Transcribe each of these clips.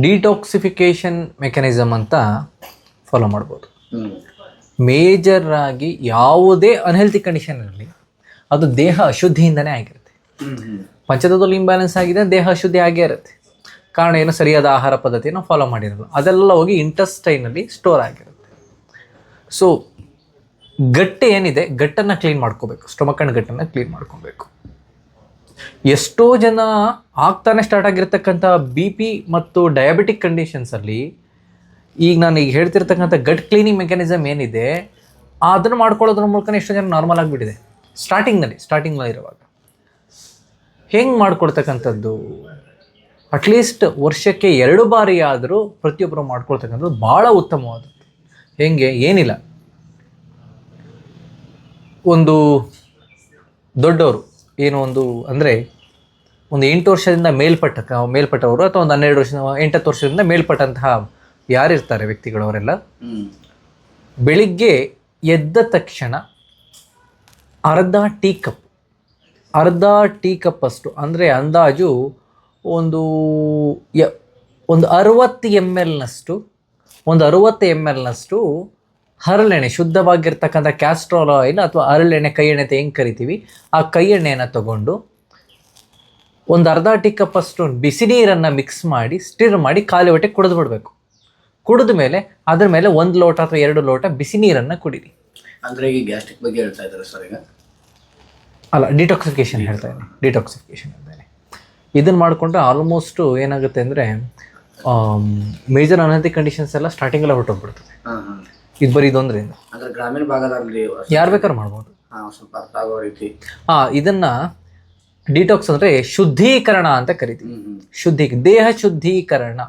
Detoxification mechanism ಅಂತ follow ಮಾಡ್ಬೋದು. Major ಆಗಿ ಯಾವುದೇ ಅನ್ಹೆಲ್ತಿ ಕಂಡೀಷನ್ ಇರಲಿ, ಅದು ದೇಹ ಅಶುದ್ಧಿಯಿಂದನೇ ಆಗಿರುತ್ತೆ. ಪಂಚತತ್ವದಲ್ಲಿ ಇಂಬ್ಯಾಲೆನ್ಸ್ ಆಗಿದೆ, ದೇಹ ಅಶುದ್ಧಿ ಆಗೇ ಇರುತ್ತೆ. ಕಾರಣ ಏನು? ಸರಿಯಾದ ಆಹಾರ ಪದ್ಧತಿಯನ್ನು ಫಾಲೋ ಮಾಡಿರಲ್ಲ. ಅದೆಲ್ಲ ಹೋಗಿ ಇಂಟೆಸ್ಟೈನಲ್ಲಿ ಸ್ಟೋರ್ ಆಗಿರುತ್ತೆ. ಸೊ ಗಟ್ಟೆ ಏನಿದೆ? ಗಟ್ಟನ್ನು ಕ್ಲೀನ್ ಮಾಡ್ಕೋಬೇಕು. ಸ್ಟೊಮಕ್ ಗಟ್ಟನ್ನು ಕ್ಲೀನ್ ಮಾಡ್ಕೋಬೇಕು. ಎಷ್ಟೋ ಜನ ಆಗ್ತಾನೆ ಸ್ಟಾರ್ಟ್ ಆಗಿರ್ತಕ್ಕಂಥ ಬಿ ಪಿ ಮತ್ತು ಡಯಾಬಿಟಿಕ್ ಕಂಡೀಷನ್ಸಲ್ಲಿ ಈಗ ನಾನು ಈಗ ಹೇಳ್ತಿರ್ತಕ್ಕಂಥ ಗಟ್ ಕ್ಲೀನಿಂಗ್ ಮೆಕ್ಯಾನಿಸಮ್ ಏನಿದೆ, ಅದನ್ನು ಮಾಡ್ಕೊಳ್ಳೋದ್ರ ಮೂಲಕ ಎಷ್ಟೋ ಜನ ನಾರ್ಮಲ್ ಆಗಿಬಿಟ್ಟಿದೆ. ಸ್ಟಾರ್ಟಿಂಗ್ನಲ್ಲಿ ಸ್ಟಾರ್ಟಿಂಗ್ನಲ್ಲಿ ಇರುವಾಗ. ಹೆಂಗೆ ಮಾಡ್ಕೊಡ್ತಕ್ಕಂಥದ್ದು ಅಟ್ಲೀಸ್ಟ್ ವರ್ಷಕ್ಕೆ ಎರಡು ಬಾರಿ ಆದರೂ ಪ್ರತಿಯೊಬ್ಬರು ಮಾಡ್ಕೊಳ್ತಕ್ಕಂಥದ್ದು ಭಾಳ ಉತ್ತಮವಾದದ್ದು. ಹೆಂಗೆ? ಏನಿಲ್ಲ. ಒಂದು ದೊಡ್ಡವರು. ಏನು ಒಂದು ಅಂದರೆ ಒಂದು ಎಂಟು ವರ್ಷದಿಂದ ಮೇಲ್ಪಟ್ಟ ಮೇಲ್ಪಟ್ಟವರು ಅಥವಾ ಒಂದು ಹನ್ನೆರಡು ವರ್ಷ ಎಂಟತ್ತು ವರ್ಷದಿಂದ ಮೇಲ್ಪಟ್ಟಂತಹ ಯಾರಿರ್ತಾರೆ ವ್ಯಕ್ತಿಗಳವರೆಲ್ಲ ಅವರೆಲ್ಲ? ಬೆಳಿಗ್ಗೆ ಎದ್ದ ತಕ್ಷಣ ಅರ್ಧ ಟೀ ಕಪ್ ಅರ್ಧ ಟೀ ಕಪ್ ಅಷ್ಟು ಅಂದರೆ ಅಂದಾಜು ಒಂದು ಯ ಒಂದು ಅರುವತ್ತು ಎಂ ಎಲ್ನಷ್ಟು ಒಂದು ಅರುವತ್ತು ಎಂ ಎಲ್ನಷ್ಟು ಹರಳೆಣ್ಣೆ ಶುದ್ಧವಾಗಿರ್ತಕ್ಕಂಥ ಕ್ಯಾಸ್ಟ್ರಾಲ್ ಆಯಿಲ್ ಅಥವಾ ಹರಳೆಣ್ಣೆ ಕೈ ಎಣ್ಣೆ ಹೆಂಗೆ ಕರಿತೀವಿ? ಆ ಕೈ ಎಣ್ಣೆಯನ್ನು ತಗೊಂಡು ಒಂದು ಅರ್ಧ ಟೀ ಕಪ್ ಅಷ್ಟು ಬಿಸಿ ನೀರನ್ನು ಮಿಕ್ಸ್ ಮಾಡಿ ಸ್ಟಿರ್ ಮಾಡಿ ಖಾಲಿ ಹೊಟ್ಟೆ ಕುಡಿದು ಬಿಡಬೇಕು. ಕುಡಿದ ಮೇಲೆ ಅದ್ರ ಮೇಲೆ ಒಂದು ಲೋಟ ಅಥವಾ ಎರಡು ಲೋಟ ಬಿಸಿ ನೀರನ್ನು ಕುಡೀರಿ. ಅಂದರೆ ಈ ಗ್ಯಾಸ್ಟ್ರಿಕ್ ಬಗ್ಗೆ ಹೇಳ್ತಾ ಇದ್ದಾರೆ ಸರ್ ಈಗ? ಅಲ್ಲ ಡಿಟಾಕ್ಸಿಫಿಕೇಶನ್ ಹೇಳ್ತಾ ಇದ್ದೀನಿ. ಡಿಟಾಕ್ಸಿಫಿಕೇಶನ್ ಹೇಳ್ತಾನೆ ಇದನ್ನು ಮಾಡಿಕೊಂಡ್ರೆ ಆಲ್ಮೋಸ್ಟು ಏನಾಗುತ್ತೆ ಅಂದರೆ ಮೇಜರ್ ಅನಂತಿ ಕಂಡೀಷನ್ಸ್ ಎಲ್ಲ ಸ್ಟಾರ್ಟಿಂಗಲ್ಲ ಹೊರಟೋಗ್ಬಿಡ್ತದೆ ಇದು ಬರೀ ಇದೊಂದರಿಂದ ಅಂದ್ರೆ ಗ್ರಾಮೀಣ ಭಾಗದಲ್ಲಿ ಯಾರು ಬೇಕಾದ್ರೂ ಮಾಡ್ಬೋದು. ಸ್ವಲ್ಪ ಅರ್ಥ ಆಗೋ ರೀತಿ. ಹಾ ಇದನ್ನ ಡಿಟಾಕ್ಸ್ ಅಂದ್ರೆ ಶುದ್ಧೀಕರಣ ಅಂತ ಕರಿತೀವಿ. ಶುದ್ಧಿ ದೇಹ ಶುದ್ಧೀಕರಣ.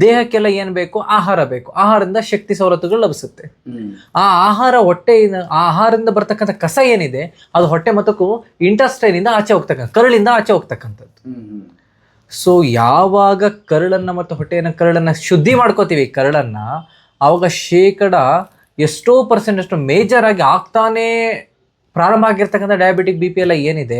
ದೇಹಕ್ಕೆಲ್ಲ ಏನ್ ಬೇಕು? ಆಹಾರ ಬೇಕು. ಆಹಾರದಿಂದ ಶಕ್ತಿ ಸವಲತ್ತುಗಳು ಲಭಿಸುತ್ತೆ. ಆ ಆಹಾರ ಹೊಟ್ಟೆಯಿಂದ ಆಹಾರದಿಂದ ಬರ್ತಕ್ಕಂಥ ಕಸ ಏನಿದೆ ಅದು ಹೊಟ್ಟೆ ಮತ್ತಕ್ಕೂ ಇಂಟಸ್ಟೈನಿಂದ ಆಚೆ ಹೋಗ್ತಕ್ಕಂಥ ಕರುಳಿಂದ ಆಚೆ ಹೋಗ್ತಕ್ಕಂಥದ್ದು. ಸೊ ಯಾವಾಗ ಕರುಳನ್ನ ಮತ್ತು ಹೊಟ್ಟೆಯನ್ನ ಕರುಳನ್ನ ಶುದ್ಧಿ ಮಾಡ್ಕೋತೀವಿ ಕರುಳನ್ನು ಆವಾಗ ಶೇಕಡ ಎಷ್ಟೋ ಪರ್ಸೆಂಟ್ ಅಷ್ಟು ಮೇಜರ್ ಆಗಿ ಆಗ್ತಾನೇ ಪ್ರಾರಂಭ ಆಗಿರ್ತಕ್ಕಂಥ ಡಯಾಬಿಟಿಕ್ ಬಿ ಪಿ ಎಲ್ಲ ಏನಿದೆ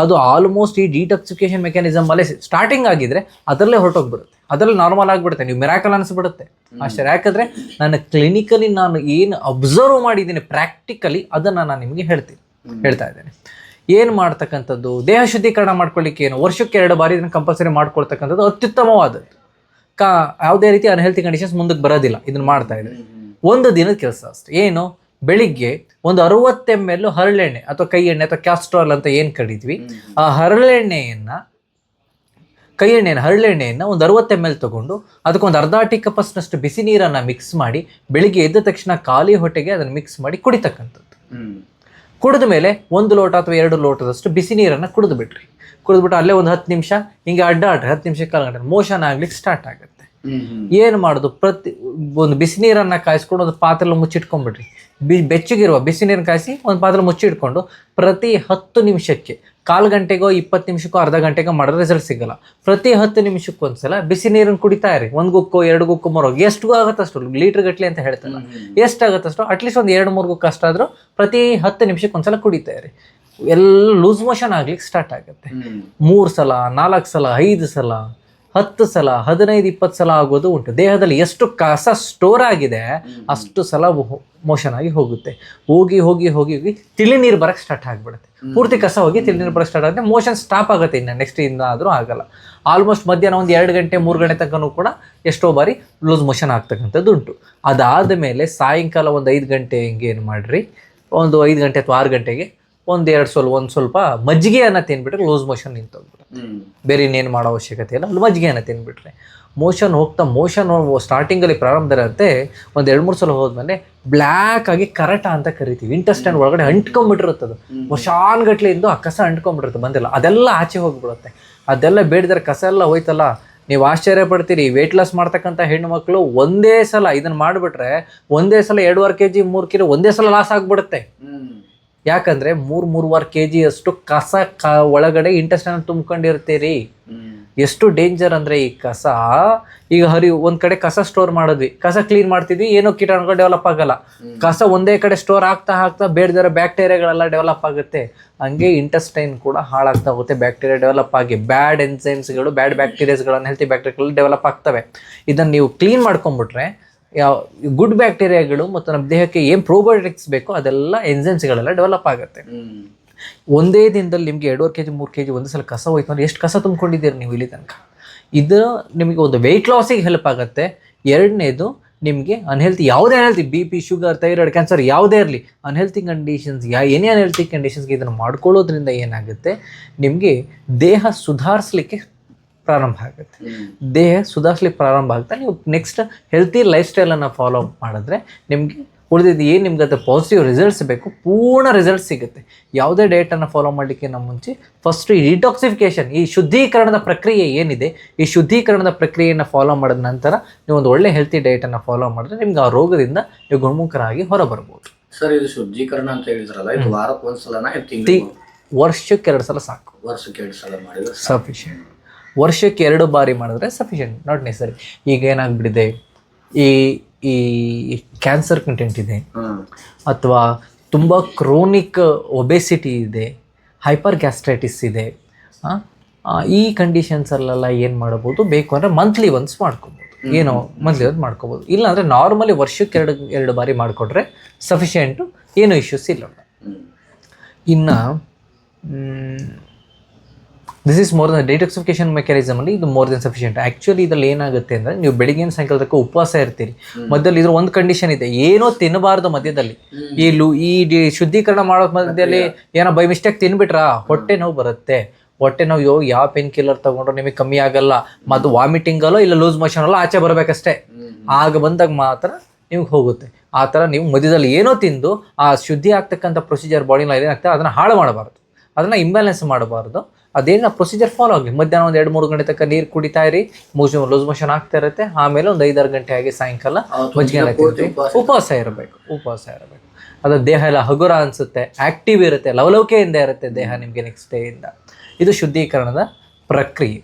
ಅದು ಆಲ್ಮೋಸ್ಟ್ ಈ ಡಿಟಾಕ್ಸಿಫಿಕೇಶನ್ ಮೆಕ್ಯಾನಿಸಮ್ ಅಲ್ಲೇ ಸ್ಟಾರ್ಟಿಂಗ್ ಆಗಿದ್ರೆ ಅದರಲ್ಲೇ ಹೊರಟೋಗ್ಬಿಡುತ್ತೆ. ಅದರಲ್ಲಿ ನಾರ್ಮಲ್ ಆಗಿಬಿಡುತ್ತೆ. ನೀವು ಮಿರಾಕಲ್ ಅನಿಸ್ಬಿಡುತ್ತೆ. ಅಷ್ಟೇ ಯಾಕಂದ್ರೆ ನನ್ನ ಕ್ಲಿನಿಕಲಿ ನಾನು ಏನು ಅಬ್ಸರ್ವ್ ಮಾಡಿದ್ದೀನಿ ಪ್ರಾಕ್ಟಿಕಲಿ ಅದನ್ನು ನಾನು ನಿಮಗೆ ಹೇಳ್ತೀನಿ ಹೇಳ್ತಾ ಇದ್ದೇನೆ. ಏನು ಮಾಡ್ತಕ್ಕಂಥದ್ದು? ದೇಹ ಶುದ್ಧೀಕರಣ ಮಾಡ್ಕೊಳ್ಳಿಕ್ಕೆ ಏನು? ವರ್ಷಕ್ಕೆ ಎರಡು ಬಾರಿ ಇದನ್ನು ಕಂಪಲ್ಸರಿ ಮಾಡ್ಕೊಳ್ತಕ್ಕಂಥದ್ದು ಅತ್ಯುತ್ತಮವಾದದ್ದು. ಕಾ ಯಾವುದೇ ರೀತಿ ಅನ್ಹೆಲ್ತಿ ಕಂಡೀಷನ್ಸ್ ಮುಂದಕ್ಕೆ ಬರೋದಿಲ್ಲ. ಇದನ್ನು ಮಾಡ್ತಾ ಇದ್ದಾರೆ ಒಂದು ದಿನದ ಕೆಲಸ ಅಷ್ಟೇ. ಏನು? ಬೆಳಿಗ್ಗೆ ಒಂದು ಅರವತ್ತು ಎಂ ಎಲ್ ಹರಳೆಣ್ಣೆ ಅಥವಾ ಕೈ ಎಣ್ಣೆ ಅಥವಾ ಕ್ಯಾಸ್ಟ್ರಾಲ್ ಅಂತ ಏನು ಕರಿತೀವಿ ಆ ಹರಳೆಣ್ಣೆಯನ್ನು, ಕೈ ಎಣ್ಣೆಯನ್ನು, ಹರಳೆಣ್ಣೆಯನ್ನು ಒಂದು ಅರವತ್ತು ಎಂ ಎಲ್ ತೊಗೊಂಡು ಅದಕ್ಕೊಂದು ಅರ್ಧ ಟೀ ಕಪ್ಪಸ್ನಷ್ಟು ಬಿಸಿ ನೀರನ್ನು ಮಿಕ್ಸ್ ಮಾಡಿ ಬೆಳಿಗ್ಗೆ ಎದ್ದ ತಕ್ಷಣ ಖಾಲಿ ಹೊಟ್ಟೆಗೆ ಅದನ್ನು ಮಿಕ್ಸ್ ಮಾಡಿ ಕುಡಿತಕ್ಕಂಥದ್ದು. ಕುಡಿದ ಮೇಲೆ ಒಂದು ಲೋಟ ಅಥವಾ ಎರಡು ಲೋಟದಷ್ಟು ಬಿಸಿ ನೀರನ್ನು ಕುಡಿದು ಬಿಟ್ರಿ. ಕುಡಿದ್ಬಿಟ್ಟು ಅಲ್ಲೇ ಒಂದು ಹತ್ತು ನಿಮಿಷ ಹಿಂಗೆ ಅಡ್ಡಾಡ್ರಿ ಹತ್ತು ನಿಮಿಷ ಕಾಲ ಗಂಟೆ ಮೋಷನ್ ಆಗ್ಲಿಕ್ಕೆ ಸ್ಟಾರ್ಟ್ ಆಗುತ್ತೆ. ಏನು ಮಾಡೋದು? ಪ್ರತಿ ಒಂದು ಬಿಸಿ ನೀರನ್ನು ಕಾಯಿಸ್ಕೊಂಡು ಒಂದು ಪಾತ್ರೆಲ್ಲ ಮುಚ್ಚಿಟ್ಕೊಂಡ್ಬಿಡ್ರಿ ಬಿ ಬೆಚ್ಚಗಿರುವ ಬಿಸಿ ನೀರನ್ನು ಕಾಯಿಸಿ ಒಂದು ಪಾತ್ರೆ ಮುಚ್ಚಿಟ್ಕೊಂಡು ಪ್ರತಿ ಹತ್ತು ನಿಮಿಷಕ್ಕೆ ಕಾಲು ಗಂಟೆಗೋ ಇಪ್ಪತ್ತು ನಿಮಿಷಕ್ಕೋ ಅರ್ಧ ಗಂಟೆಗೋ ಮಾಡಿದ್ರೆ ರಿಸಲ್ಟ್ ಸಿಗಲ್ಲ. ಪ್ರತಿ ಹತ್ತು ನಿಮಿಷಕ್ಕೂ ಒಂದ್ಸಲ ಬಿಸಿ ನೀರನ್ನು ಕುಡಿತಾ ಇರಿ. ಒಂದು ಗುಕ್ಕೋ ಎರಡು ಗುಕ್ಕೋ ಮರೋ ಎಷ್ಟು ಆಗುತ್ತಷ್ಟು ಲೀಟರ್ ಗಟ್ಟಲೆ ಅಂತ ಹೇಳ್ತಾರೆ ಎಷ್ಟು ಆಗುತ್ತೆ ಅಷ್ಟು ಅಟ್ಲೀಸ್ಟ್ ಒಂದು ಎರಡು ಮೂರು ಗುಕ್ಕ ಅಷ್ಟಾದರೂ ಪ್ರತಿ ಹತ್ತು ನಿಮಿಷಕ್ಕೆ ಒಂದ್ಸಲ ಕುಡಿತಾ ಇರಿ. ಎಲ್ಲ ಲೂಸ್ ಮೋಷನ್ ಆಗ್ಲಿಕ್ಕೆ ಸ್ಟಾರ್ಟ್ ಆಗುತ್ತೆ. ಮೂರು ಸಲ ನಾಲ್ಕು ಸಲ ಐದು ಸಲ ಹತ್ತು ಸಲ ಹದಿನೈದು ಇಪ್ಪತ್ತು ಸಲ ಆಗೋದು ಉಂಟು. ದೇಹದಲ್ಲಿ ಎಷ್ಟು ಕಸ ಸ್ಟೋರ್ ಆಗಿದೆ ಅಷ್ಟು ಸಲ ಮೋಷನ್ ಆಗಿ ಹೋಗುತ್ತೆ. ಹೋಗಿ ಹೋಗಿ ಹೋಗಿ ಹೋಗಿ ತಿಳಿ ನೀರು ಬರಕ್ಕೆ ಸ್ಟಾರ್ಟ್ ಆಗಿಬಿಡುತ್ತೆ ಪೂರ್ತಿ ಕಸ ಹೋಗಿ ತಿಳಿ ನೀರು ಬರಕ್ಕೆ ಸ್ಟಾರ್ಟ್ ಆಗುತ್ತೆ. ಮೋಷನ್ ಸ್ಟಾಪ್ ಆಗುತ್ತೆ ಇನ್ನು ನೆಕ್ಸ್ಟ್ ಇಂದ ಆದರೂ ಆಗಲ್ಲ. ಆಲ್ಮೋಸ್ಟ್ ಮಧ್ಯಾಹ್ನ ಒಂದು ಎರಡು ಗಂಟೆ ಮೂರು ಗಂಟೆ ತನಕನೂ ಕೂಡ ಎಷ್ಟೋ ಬಾರಿ ಲೂಸ್ ಮೋಷನ್ ಆಗ್ತಕ್ಕಂಥದ್ದು ಉಂಟು. ಅದಾದ ಮೇಲೆ ಸಾಯಂಕಾಲ ಒಂದು ಐದು ಗಂಟೆ ಹಿಂಗೆ ಏನು ಮಾಡಿರಿ? ಒಂದು ಐದು ಗಂಟೆ ಅಥವಾ ಆರು ಗಂಟೆಗೆ ಒಂದು ಎರಡು ಸ್ವಲ್ಪ ಒಂದು ಸ್ವಲ್ಪ ಮಜ್ಜಿಗೆಯನ್ನ ತಿಂದ್ಬಿಟ್ರೆ ಲೂಸ್ ಮೋಷನ್ ನಿಂತೋಗ್ಬಿಡುತ್ತೆ. ಬೇರೆ ಇನ್ನೇನು ಮಾಡೋ ಅವಶ್ಯಕತೆ ಇಲ್ಲ. ಅಲ್ಲಿ ಮಜ್ಜಿಗೆಯನ್ನು ತಿನ್ಬಿಟ್ರೆ. ಮೋಷನ್ ಹೋಗ್ತಾ, ಮೋಷನ್ ಸ್ಟಾರ್ಟಿಂಗಲ್ಲಿ ಪ್ರಾರಂಭದರಂತೆ ಒಂದು ಎರಡು ಮೂರು ಸಲ ಹೋದ್ಮೇಲೆ ಬ್ಲ್ಯಾಕ್ ಆಗಿ ಕರಟ ಅಂತ ಕರಿತೀವಿ. ಇಂಟೆಸ್ಟೈನ್ ಒಳಗಡೆ ಅಂಟ್ಕೊಂಡ್ಬಿಟ್ಟಿರುತ್ತೆ ಅದು. ವರ್ಷಾನ್ಗಟ್ಲೆಯಿಂದ ಆ ಕಸ ಅಂಟ್ಕೊಂಡ್ಬಿಡುತ್ತೆ ಬಂದಿಲ್ಲ. ಅದೆಲ್ಲ ಆಚೆ ಹೋಗ್ಬಿಡುತ್ತೆ. ಅದೆಲ್ಲ ಬೇಡಿದ್ರೆ ಕಸ ಎಲ್ಲ ಹೋಯ್ತಲ್ಲ. ನೀವು ಆಶ್ಚರ್ಯ ಪಡ್ತೀರಿ. ವೆಯ್ಟ್ ಲಾಸ್ ಮಾಡ್ತಕ್ಕಂಥ ಹೆಣ್ಣು ಮಕ್ಕಳು ಒಂದೇ ಸಲ ಇದನ್ನು ಮಾಡಿಬಿಟ್ರೆ ಒಂದೇ ಸಲ ಎರಡೂವರೆ ಕೆ ಜಿ ಮೂರು ಕಿಲೋ ಒಂದೇ ಸಲ ಲಾಸ್ ಆಗಿಬಿಡುತ್ತೆ. ಯಾಕಂದ್ರೆ ಮೂರ್ ಮೂರುವರೆ ಕೆ ಜಿಯಷ್ಟು ಕಸ ಕ ಒಳಗಡೆ ಇಂಟೆಸ್ಟೈನ್ ತುಂಬ್ಕೊಂಡಿರ್ತೀರಿ. ಎಷ್ಟು ಡೇಂಜರ್ ಅಂದ್ರೆ ಈ ಕಸ? ಈಗ ಹರಿ ಒಂದ್ ಕಡೆ ಕಸ ಸ್ಟೋರ್ ಮಾಡಿದ್ವಿ. ಕಸ ಕ್ಲೀನ್ ಮಾಡ್ತಿದ್ವಿ ಏನೋ ಕೀಟಾಣುಗಳು ಡೆವಲಪ್ ಆಗಲ್ಲ. ಕಸ ಒಂದೇ ಕಡೆ ಸ್ಟೋರ್ ಆಗ್ತಾ ಆಗ್ತಾ ಬೇಡದಿರೋ ಬ್ಯಾಕ್ಟೀರಿಯಾಗಳೆಲ್ಲ ಡೆವಲಪ್ ಆಗುತ್ತೆ. ಹಂಗೆ ಇಂಟೆಸ್ಟೈನ್ ಕೂಡ ಹಾಳಾಗ್ತಾ ಹೋಗುತ್ತೆ ಬ್ಯಾಕ್ಟೀರಿಯಾ ಡೆವಲಪ್ ಆಗಿ. ಬ್ಯಾಡ್ ಎನ್ಸೈಮ್ಸ್ಗಳು ಬ್ಯಾಡ್ ಬ್ಯಾಕ್ಟೀರಿಯಾಸ್ಗಳನ್ನು ಹೆಲ್ತಿ ಬ್ಯಾಕ್ಟೀರಿಯಾಗಳು ಡೆವಲಪ್ ಆಗ್ತವೆ. ಇದನ್ನು ನೀವು ಕ್ಲೀನ್ ಮಾಡ್ಕೊಂಡ್ಬಿಟ್ರೆ ಯಾವ ಗುಡ್ ಬ್ಯಾಕ್ಟೀರಿಯಾಗಳು ಮತ್ತು ನಮ್ಮ ದೇಹಕ್ಕೆ ಏನು ಪ್ರೋಬಯೋಟಿಕ್ಸ್ ಬೇಕೋ ಅದೆಲ್ಲ ಎಂಜೆನ್ಸ್ಗಳೆಲ್ಲ ಡೆವಲಪ್ ಆಗುತ್ತೆ. ಒಂದೇ ದಿನದಲ್ಲಿ ನಿಮಗೆ ಎರಡೂವರೆ ಕೆ ಜಿ ಮೂರು ಕೆ ಜಿ ಒಂದು ಸಲ ಕಸ ಹೋಯ್ತು ಅಂದರೆ ಎಷ್ಟು ಕಸ ತುಂಬ್ಕೊಂಡಿದ್ದೀರಿ ನೀವು ಇಲ್ಲಿ ತನಕ? ಇದು ನಿಮಗೆ ಒಂದು ವೆಯ್ಟ್ ಲಾಸಿಗೆ ಹೆಲ್ಪ್ ಆಗುತ್ತೆ. ಎರಡನೇದು ನಿಮಗೆ ಅನ್ಹೆಲ್ತಿ ಯಾವುದೇ unhealthy B P sugar thyroid cancer ಯಾವುದೇ ಇರಲಿ ಅನ್ಹೆಲ್ತಿ ಕಂಡೀಷನ್ಸ್ ಯಾ ಏನೇ ಅನ್ಹೆಲ್ತಿ ಕಂಡೀಷನ್ಸ್ಗೆ ಇದನ್ನು ಮಾಡ್ಕೊಳ್ಳೋದ್ರಿಂದ ಏನಾಗುತ್ತೆ ನಿಮಗೆ ದೇಹ ಸುಧಾರಿಸ್ಲಿಕ್ಕೆ ಪ್ರಾರಂಭ ಆಗುತ್ತೆ. ದೇಹ ಸುಧಾರಿಸ್ಲಿಕ್ಕೆ ಪ್ರಾರಂಭ ಆಗ್ತಾ ನೀವು ನೆಕ್ಸ್ಟ್ ಹೆಲ್ತಿ ಲೈಫ್ ಸ್ಟೈಲನ್ನು ಫಾಲೋ ಮಾಡಿದ್ರೆ ನಿಮಗೆ ಉಳಿದಿದ್ದು ಏನು ನಿಮ್ಗೆ ಅದು ಪಾಸಿಟಿವ್ ರಿಸಲ್ಟ್ಸ್ ಬೇಕು ಪೂರ್ಣ ರಿಸಲ್ಟ್ಸ್ ಸಿಗುತ್ತೆ. ಯಾವುದೇ ಡೇಟನ್ನು ಫಾಲೋ ಮಾಡಲಿಕ್ಕೆ ನಮ್ಮ ಮುಂಚೆ ಫಸ್ಟ್ ಈ ಡಿಟಾಕ್ಸಿಫಿಕೇಶನ್ ಈ ಶುದ್ಧೀಕರಣದ ಪ್ರಕ್ರಿಯೆ ಏನಿದೆ ಈ ಶುದ್ಧೀಕರಣದ ಪ್ರಕ್ರಿಯೆಯನ್ನು ಫಾಲೋ ಮಾಡಿದ ನಂತರ ನೀವು ಒಂದು ಒಳ್ಳೆ ಹೆಲ್ತಿ ಡಯಟನ್ನು ಫಾಲೋ ಮಾಡಿದ್ರೆ ನಿಮ್ಗೆ ಆ ರೋಗದಿಂದ ನೀವು ಗುಣಮುಖರಾಗಿ ಹೊರಬರ್ಬೋದು. ಸರ್ ಇದು ಶುದ್ಧೀಕರಣ ಅಂತ ಹೇಳಿದ್ರಲ್ಲ ಇದು ವಾರಕ್ಕೆ ಒಂದ್ಸಲನ ವರ್ಷಕ್ಕೆ ಎರಡು ಸಲ ಸಾಕು. ವರ್ಷಕ್ಕೆ ಎರಡು ಸಲ ಮಾಡಿದ್ರೆ ಸಫಿಷಿಯೆಂಟ್ ವರ್ಷಕ್ಕೆ ಎರಡು ಬಾರಿ ಮಾಡಿದ್ರೆ ಸಫಿಷಿಯೆಂಟ್ ನಾಟ್ ನೆಸರಿ ಈಗ ಏನಾಗ್ಬಿಟ್ಟಿದೆ? ಈ ಈ ಕ್ಯಾನ್ಸರ್ ಕಂಟೆಂಟ್ ಇದೆ. ಅಥವಾ ತುಂಬ ಕ್ರೋನಿಕ್ ಒಬೆಸಿಟಿ ಇದೆ ಹೈಪರ್ ಗ್ಯಾಸ್ಟ್ರೈಟಿಸ್ ಇದೆ ಈ ಕಂಡೀಷನ್ಸಲ್ಲೆಲ್ಲ ಏನು ಮಾಡ್ಬೋದು? ಬೇಕು ಅಂದರೆ ಮಂತ್ಲಿ ಒನ್ಸ್ ಮಾಡ್ಕೋಬೋದು. ಏನೋ ಮಂತ್ಲಿ ಒನ್ಸ್ ಮಾಡ್ಕೋಬೋದು. ಇಲ್ಲಾಂದರೆ ನಾರ್ಮಲಿ ವರ್ಷಕ್ಕೆ ಎರಡು ಎರಡು ಬಾರಿ ಮಾಡಿಕೊಟ್ರೆ ಸಫಿಷಿಯೆಂಟು ಏನೂ ಇಶ್ಯೂಸ್ ಇಲ್ಲ. ಇನ್ನು this is more than detoxification mechanism ಅಲ್ಲಿ ಇದು ಮೋರ್ ದೆನ್ ಸಫಿಷಿಯಂಟ್ ಆಕ್ಚುಲಿ ಇದ್ರಲ್ಲಿ ಏನಾಗುತ್ತೆ ಅಂದ್ರೆ ನೀವು ಬೆಳಿಗ್ಗೆ ಸಾಯಂಕಾಲ ತಕ್ಕ ಉಪವಾಸ ಇರ್ತೀರಿ. ಮಧ್ಯದಲ್ಲಿ ಇದ್ರ ಒಂದು ಕಂಡೀಷನ್ ಇದೆ. ಏನೋ ತಿನ್ನಬಾರ್ದು ಮಧ್ಯದಲ್ಲಿ. ಈ ಲು ಈ ಡಿ- ಶುದ್ಧೀಕರಣ ಮಾಡೋ ಮಧ್ಯದಲ್ಲಿ ಏನೋ ಬೈ ಮಿಸ್ಟೇಕ್ ತಿನ್ಬಿಟ್ರಾ? ಹೊಟ್ಟೆ ನೋವು ಬರುತ್ತೆ. ಹೊಟ್ಟೆ ನೋವು ಯೋ ಯಾವ ಪೇನ್ ಕಿಲ್ಲರ್ ತಗೊಂಡ್ರು ನಿಮಗೆ ಕಮ್ಮಿ ಆಗಲ್ಲ. ಮತ್ತು ವಾಮಿಟಿಂಗ್ ಅಲ್ಲೋ ಇಲ್ಲ ಲೂಸ್ ಮೋಷನ್ ಅಲ್ಲೋ ಆಚೆ ಬರಬೇಕಷ್ಟೇ. ಆಗ ಬಂದಾಗ ಮಾತ್ರ ನಿಮ್ಗೆ ಹೋಗುತ್ತೆ. ಆ ಥರ ನೀವು ಮಧ್ಯದಲ್ಲಿ ಏನೋ ತಿಂದು ಆ ಶುದ್ಧಿ ಆಗ್ತಕ್ಕಂಥ ಪ್ರೊಸೀಜರ್ ಬಾಡಿನಲ್ಲಿ ಏನಾಗ್ತದೆ? ಅದನ್ನು ಹಾಳು ಮಾಡಬಾರ್ದು. ಅದನ್ನು ಇಂಬ್ಯಾಲೆನ್ಸ್ ಮಾಡಬಾರ್ದು. ಅದೇನು ಪ್ರೊಸೀಜರ್ ಫಾಲೋ ಆಗಲಿ ಮಧ್ಯಾಹ್ನ ಒಂದು ಎರಡು ಮೂರು ಗಂಟೆ ತನಕ ನೀರು ಕುಡಿತಾ ಇರಿ ಮೋಷನ್ ಲೂಸ್ ಮೋಷನ್ ಆಗ್ತಾ ಇರುತ್ತೆ. ಆಮೇಲೆ ಒಂದು ಐದಾರು ಗಂಟೆ ಆಗಿ ಸಾಯಂಕಾಲ ಮಜ್ಜಿಗೆ. ಉಪವಾಸ ಇರಬೇಕು. ಉಪವಾಸ ಇರಬೇಕು ಅದು ದೇಹ ಎಲ್ಲ ಹಗುರ ಅನಿಸುತ್ತೆ ಆಕ್ಟಿವ್ ಇರುತ್ತೆ ಲವಲವಿಕೆಯಿಂದ ಇರುತ್ತೆ ದೇಹ ನಿಮಗೆ ನೆಕ್ಸ್ಟ್ ಡೇ ಇಂದ. ಇದು ಶುದ್ಧೀಕರಣದ ಪ್ರಕ್ರಿಯೆ.